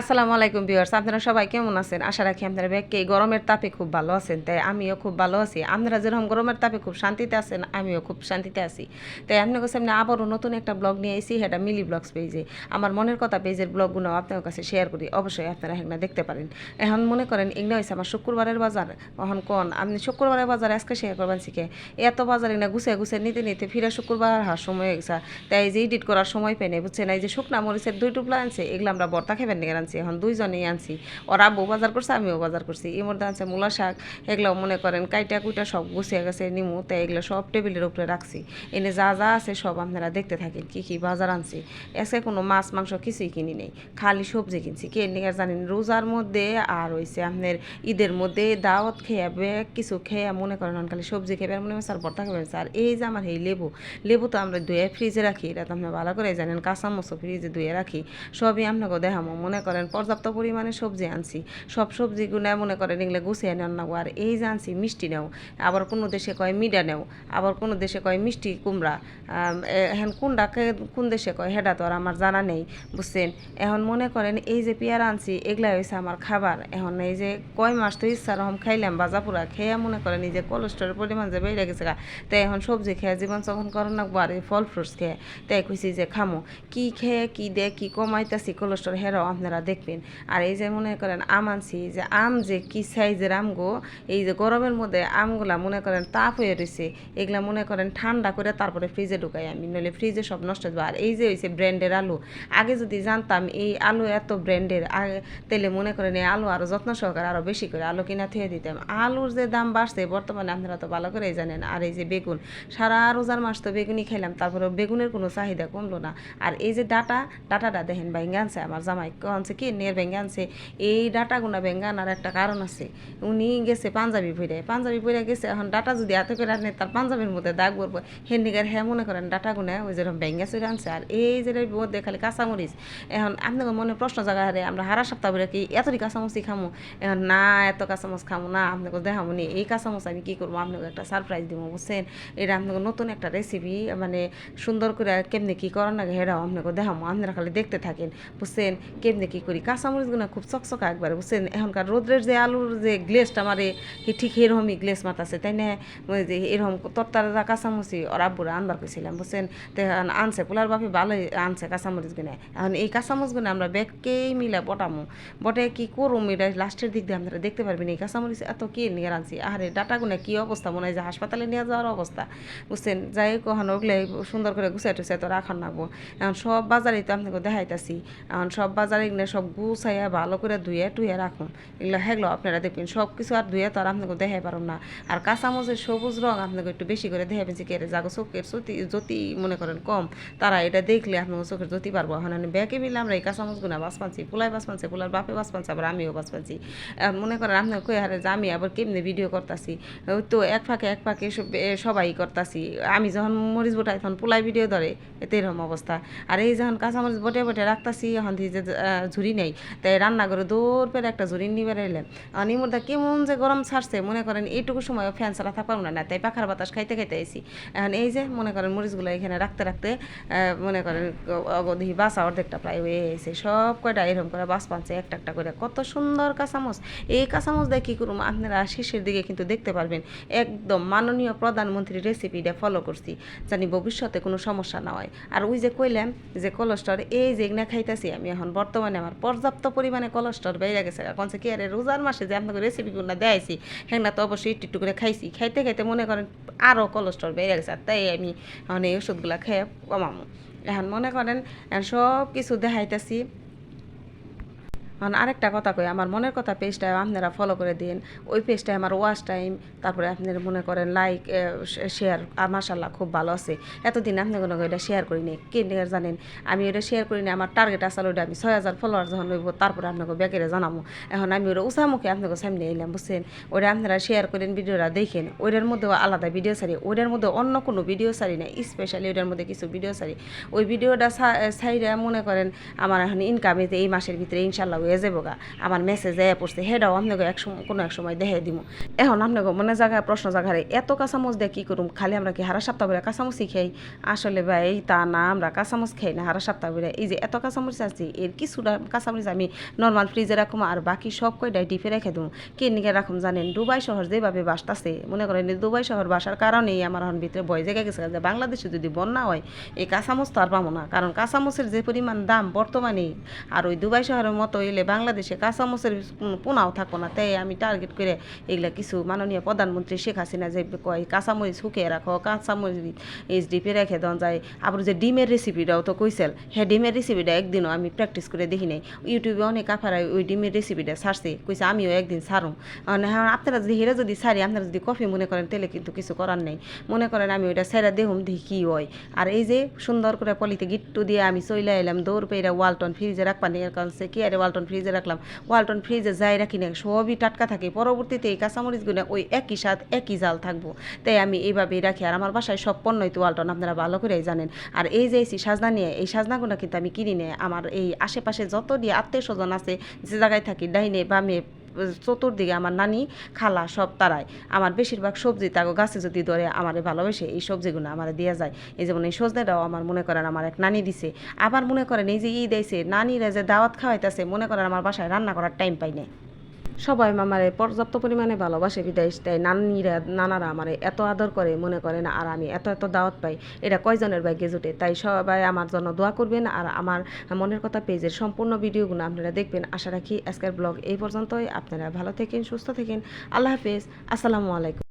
আসসালামু আলাইকুম ভিউয়ার্স, আপনারা সবাই কেমন আছেন? আশা রাখি আপনারা ব্যাগকে গরমের তাপে খুব ভালো আছেন। তাই আমিও খুব ভালো আছি। আপনারা যেরকম গরমের তাপে খুব শান্তিতে আছেন, আমিও খুব শান্তিতে আছি। তাই আপনার কাছে আমি আবারও নতুন একটা ব্লগ নিয়ে এসেছি সেটা মিলি ব্লগস পেজে। আমার মনের কথা পেজের ব্লগগুলো আপনার কাছে শেয়ার করি, অবশ্যই আপনারা এখানে দেখতে পারেন। এখন মনে করেন, এগুলো হয়েছে আমার শুক্রবারের বাজার। এখন কোন, আপনি শুক্রবারের বাজার আজকে শেয়ার করবেন শিখে। এত বাজার এগুলো গুছিয়ে গুছিয়ে নিতে নিতে ফিরে শুক্রবার হওয়ার সময় গেছে তাই যে এডিট করার সময় পেনে বুঝছেন? এই যে শুকনা মরিচের দুই টুকলা আনছে, এগুলো আমরা বর্তা খেবেন নিয়ে আনছি, এখন দুইজনেই আনছি। ওরা বউ বাজার করছে, আমিও বাজার করছি। এর মধ্যে আনছে মূলা শাক এগুলো মনে করেন কাইটা কুইটা সব গুছিয়ে গেছে, নিমু তাই এগুলো সব টেবিলের উপরে রাখছি। এনে যা যা আছে সব আপনারা দেখতে থাকেন, কি কি বাজার আনছি। এসে কোনো মাছ, মাংস কিছুই কিনি নেই, খালি সবজি কিনছি। কে নিয়ে জানেন রোজার মধ্যে আর হইছে আপনার ঈদের মধ্যে দাওয়াত খেয়ে কিছু খেয়ে মনে করেন খালি সবজি খেয়ে মনে হয় স্যার ভর্তা খাবেন স্যার, এই যে আমার, এই লেবু লেবু তো আমরা ধুয়ে ফ্রিজে রাখি, এটা তো আপনার ভালো করে জানেন কাঁচা মশো ফ্রিজে ধুয়ে রাখি, সবই আপনাকে দেখামো, মনে করেন পর্যাপ্ত পরিমাণে সবজি আনছি। সব সবজিগুলো মনে করেন এগুলো গুছিয়ে নেন না, আর এই যে আনছি মিষ্টি নেও, আবার কোনো দেশে কয় মিডা নেও, আবার কোনো দেশে কয় মিষ্টি কুমড়া এখন কোনটাকে কোন দেশে কয় হেডা তো আর আমার জানা নেই, বুঝছেন? এখন মনে করেন এই যে পেয়ারা আনছি, এগুলা হয়েছে আমার খাবার। এখন এই যে কয় মাস তো ইচ্ছা রকম খাইলাম বাজা পুরা খেয়ে মনে করেন এই যে কোলেস্ট্রলের পরিমাণ যে বেড়ে গেছে গা তাই এখন সবজি খেয়ে জীবন যখন করেন না আর ফল ফ্রুটস খেয়ে তাই কইছি যে খামো। কি খেয়ে, কি দে কি কমাইতেছি কোলেস্ট্রল হেরাও আপনারা দেখবেন। আর এই যে মনে করেন আম আনছি যে আম যে কি সাইজের আম গো, এই যে গরমের মধ্যে আমগুলা মনে করেন তাপ হয়ে রয়েছে এগুলা মনে করেন ঠান্ডা করে তারপরে ফ্রিজে ঢুকাই আমি নইলে ফ্রিজে সব নষ্ট হয়ে আর এই যে হয়েছে ব্র্যান্ডের আলু, আগে যদি জানতাম এই আলু এত ব্র্যান্ডের আগে তাহলে মনে করেন এই আলু আরও যত্ন সহকারে আরও বেশি করে আলু কিনা থেকে দিতাম। আলুর যে দাম বাড়ছে, বর্তমানে আপনারা তো ভালো করেই জানেন। আর এই যে বেগুন, সারা রোজার মাস তো বেগুনই খেলাম তারপরে বেগুনের কোনো চাহিদা কমলো না। আর এই যে ডাটা, ডাটাটা দেখেন ভেঙে আনছে আমার জামাই আনছে কি নের ভেঙে আনছে। এই ডাটাগুনা ভেঙে আনার একটা কারণ আছে। উনি গেছে পাঞ্জাবি পরে পাঞ্জাবি পরে গেছে, এখন ডাটা যদি এত করে আনে, তার পাঞ্জাবির মধ্যে দাগ পড়ব। হেন্ডিকার হ্যাঁ মনে করেন ডাটাগুনা ওই যেরকম ভেঙে চলে আনছে। আর এই যে মধ্যে খালি কাঁচামরিচ। এখন আপনাদের মনে প্রশ্ন জায়গা হারে আমরা হারা সপ্তাহ বলে কি এতটি কাঁচামরিচই খামো? এখন না, এত কাঁচামরিচ খামো না আপনাকে দেখাবো নি। এই কাঁচামরিচ আমি কী করব? আপনাকে একটা সারপ্রাইজ দিব বুঝছেন? এটা আপনাকে নতুন একটা রেসিপি মানে সুন্দর করে কেমনি কী করার না হেরাও আপনাকে দেখাবো আপনারা খালি দেখতে থাকেন, বুঝছেন? কেমনে কী করি, কাঁচামরিচগুলো খুব চকচকা একবারে, বুঝছেন? এখনকার রোদ্রের যে আলুর যে গ্লেসটা মারে হি ঠিক এরকমই গ্লেস মাতাছে তাই না? যে এরকম তরতারা কাঁচামরিচি ওর আব্বুরা আনবার কইছিলাম, বুঝছেন? তো আনছে, পোলার বাপি ভালোই আনছে কাঁচামরিচ গুনে এখন এই কাঁচামরিচ গুনে আমরা ব্যাগকেই মিলে বটামো। বটে কি করুম? এটা লাস্টের দিক দিয়ে আপনারা দেখতে পারবেন, এই কাঁচামরিচ এত কি নিয়ে আনছি আরে ডাটা গুনে কি অবস্থা? মনে হয় যে হাসপাতালে নিয়ে যাওয়ার অবস্থা, বুঝছেন? যাই কখন ওগুলো সুন্দর করে গুছাই টুছাই তো রাখার নাগবো। এখন সব বাজারেই তো আপনাকে দেখাইতাছি। এখন সব বাজারে সব গুছাইয়া ভালো করে ধুয়ে টুয়ে রাখুন। এগুলো হেগলো আপনারা দেখবেন সব কিছু আর ধুয়ে তো আর আপনাকে দেখাই পারুন না। আর কাঁচামরিচের সবুজ রং আপনাকে একটু বেশি করে দেখাবেন যে কেড়ে যাগো চোখের জ্যোতি জ্যোতি মনে করেন কম। তারা এটা দেখলে আপনাকে চোখের জ্যোতি পারব। এখন আমি ব্যাগে মিলে আমরা এই কাঁচামরিচগুনা বাস পাচ্ছি পোলাই বাস পাচ্ছি পোলার বাপে বাস পাচ্ছে আবার আমিও বাস পাচ্ছি মনে করেন আপনাকে কই হারে যে আমি আবার কেমনে ভিডিও করতাছি? তো এক ফাঁকে এক ফাঁকে সবাই করতাছি। আমি যখন মরিচ বোটাই তখন পোলাই ভিডিও ধরে, এতে এরকম অবস্থা। আর এই যখন কাঁচামরিচ বটে বটে রাখতাছি, এখন যে ঝুড়ি নেই। তাই রান্না করে দৌড় পেরে একটা ঝুড়ি নিবে এলাম আর নিমুরদা কেমন যে গরম ছাড়ছে, মনে করেন এইটুকু সময় ফ্যান ছাড়া থাকতে পারব না। না তাই পাখার বাতাস খাইতে খাইতে আইসি এখন এই যে মনে করেন মরিচগুলো এখানে রাখতে রাখতে মনে করেন অগধি বাসা অর্ধেকটা প্রায় হয়ে এসে সব কয়টা এরকম করে বাস পাচ্ছে একটা একটা করে। কত সুন্দর কাঁচামচ এই কাঁচামচ দিয়ে কী করুম আপনারা শেষের দিকে কিন্তু দেখতে পারবেন। একদম মাননীয় প্রধানমন্ত্রীর রেসিপিটা ফলো করছি, জানি ভবিষ্যতে কোনো সমস্যা না হয়। আর ওই যে কইলাম যে কোলেস্ট্রল এই যে এগুলা খাইতেছি, আমি এখন বর্তমানে আমার পর্যাপ্ত পরিমাণে কলেস্ট্রল বেড়ে গেছে। এখন কি আরে রোজার মাসে যে আপনাকে রেসিপিগুলো দেয়াইছি হ্যাঁ না তো অবশ্যই একটু একটু করে খাইছি। খাইতে খাইতে মনে করেন আরও কলেস্ট্রল বেড়ে গেছে, আর তাই আমি মানে এই ওষুধগুলো খেয়ে কমামো। এখন মনে করেন সব কিছু দেখাইতেছি। এখন আরেকটা কথা কই, আমার মনের কথা পেজটা আপনারা ফলো করে দিন। ওই পেজটায় আমার ওয়াশ টাইম তারপরে আপনারা মনে করেন লাইক শেয়ার মাসাল্লাহ খুব ভালো আছে। এতদিন আপনি কোনো এটা শেয়ার করিনি কে নিয়ে জানেন? আমি ওটা শেয়ার করি করিনি আমার টার্গেট আসলে ওটা আমি ছয় হাজার ফলোয়ার যখন লইব তারপরে আপনাকে ব্যাগেরে জানাব। এখন আমি ওটা উঁচামুখে আপনাকে সামনে এলাম, বুঝছেন? ওটা আপনারা শেয়ার করেন, ভিডিওটা দেখেন। ওইটার মধ্যেও আলাদা ভিডিও সারি ওইটার মধ্যে অন্য কোনো ভিডিও সারি না স্পেশালি ওইটার মধ্যে কিছু ভিডিও সারি ওই ভিডিওটা সাইডে মনে করেন, আমার এখন ইনকাম এই মাসের ভিতরে ইনশাল্লাহ হয়ে যাব গা। আমার মেসেজ এ পড়ছে হেডাও আপনাকে এক সময় কোনো এক সময় দেখে দিব এখন আপনাকে মনে জায়গায় প্রশ্ন জায়গায় এত কাঁচামচ দিয়ে কী করুম? খালি আমরা কি হারা সপ্তাহ বেড়ে কাঁচামচই খাই? আসলে ভাই এই তা না, আমরা কাঁচামচ খাই না, হারা সপ্তাহ বেড়ে এই যে এত কাঁচামরিচ আছে, এর কিছুটা কাঁচামরিচ আমি নর্মাল ফ্রিজে রাখুম আর বাকি সব কয়টাই ডিপে রেখে দেবো কে নিকে রাখুম জানেন? দুবাই শহর যেভাবে বাসতাছে মনে করেন দুবাই শহর বাসার কারণেই আমার এখন ভিতরে ভয় জায়গা গেছে যে বাংলাদেশে যদি বন্যা হয়, এই কাঁচামচ তো আর পাবো না। কারণ কাঁচামচের যে পরিমাণ দাম বর্তমানে, আর ওই দুবাই শহরের মতো এলে বাংলাদেশে কাঁচামচের কোনো পোনাও থাকব না। তাই আমি টার্গেট করে এগুলা কিছু মাননীয় প্রধানমন্ত্রী শেখ হাসিনা যে কয়, কাঁচামরিচ শুকিয়ে রাখো, কাঁচামরিচ ডিপে রেখে দেওয়া যায়। আবার যে ডিমের রেসিপিটাও তো কইসেল হ্যাঁ ডিমের রেসিপিটা একদিনও আমি প্র্যাকটিস করে দেখি নাই। ইউটিউবে অনেক আফারাই ওই ডিমের রেসিপিটা ছাড়ছে, কইছে আমিও একদিন ছাড়ুম। মানে হ্যাঁ আপনারা যদি হেরে যদি ছাড়ি, আপনারা যদি কফি মনে করেন, তাহলে কিন্তু কিছু করার নেই। মনে করেন আমি ওইটা ছেড়ে দেখুম দেখি কী হয়। আর এই যে সুন্দর করে পলিতে গিট্টু দিয়ে আমি চলে এলাম, দৌড় পেয়ে ওয়ালটন ফ্রিজে রাখবা নিয়ে কারণ সে কি, আরে ওয়ালটন ফ্রিজে রাখলাম। ওয়ালটন ফ্রিজে যাই রাখি না, সবই টাটকা থাকে। পরবর্তীতে এই কাঁচামরিচগুলো ওই একই স্বাদ, একই জাল থাকব। তাই আমি এইভাবেই রাখি। আর আমার বাসায় সব পণ্যই তো ওয়ালটন, আপনারা ভালো করেই জানেন। আর এই যে এসি সাজনা নিয়ে, এই সাজনাগুলো কিন্তু আমি কিনি নিয়ে আমার এই আশেপাশে যত দিয়ে আত্মীয় স্বজন আছে, যে জায়গায় থাকি, ডাইনে বামে চতুর্দিকে আমার নানি, খালা সব তারাই। আমার বেশিরভাগ সবজি তাকে গাছে যদি ধরে আমার ভালোবেসে এই সবজিগুলো আমার দেওয়া যায়। এই যেমন এই সজনেটাও আমার মনে করেন আমার এক নানি দিছে। আবার মনে করেন এই যে ই দিয়েছে নানিরা যে দাওয়াত খাওয়াইতেছে, মনে করেন আমার বাসায় রান্না করার টাইম পাই না সবাই আমারে পর্যাপ্ত পরিমাণে ভালোবাসে বিদায় দেয়। নানিরা, নানারা আমারে এত আদর করে, মনে করেন আর আমি এত এত দাওয়াত পাই। এটা কয়জনের ভাগ্যে জুটে? তাই সবাই আমার জন্য দোয়া করবেন আর আমার মনের কথা পেজের সম্পূর্ণ ভিডিওগুলো আপনারা দেখবেন। আশা রাখি আজকের ব্লগ এই পর্যন্তই। আপনারা ভালো থাকেন, সুস্থ থাকেন। আল্লাহ হাফেজ। আসসালামু আলাইকুম।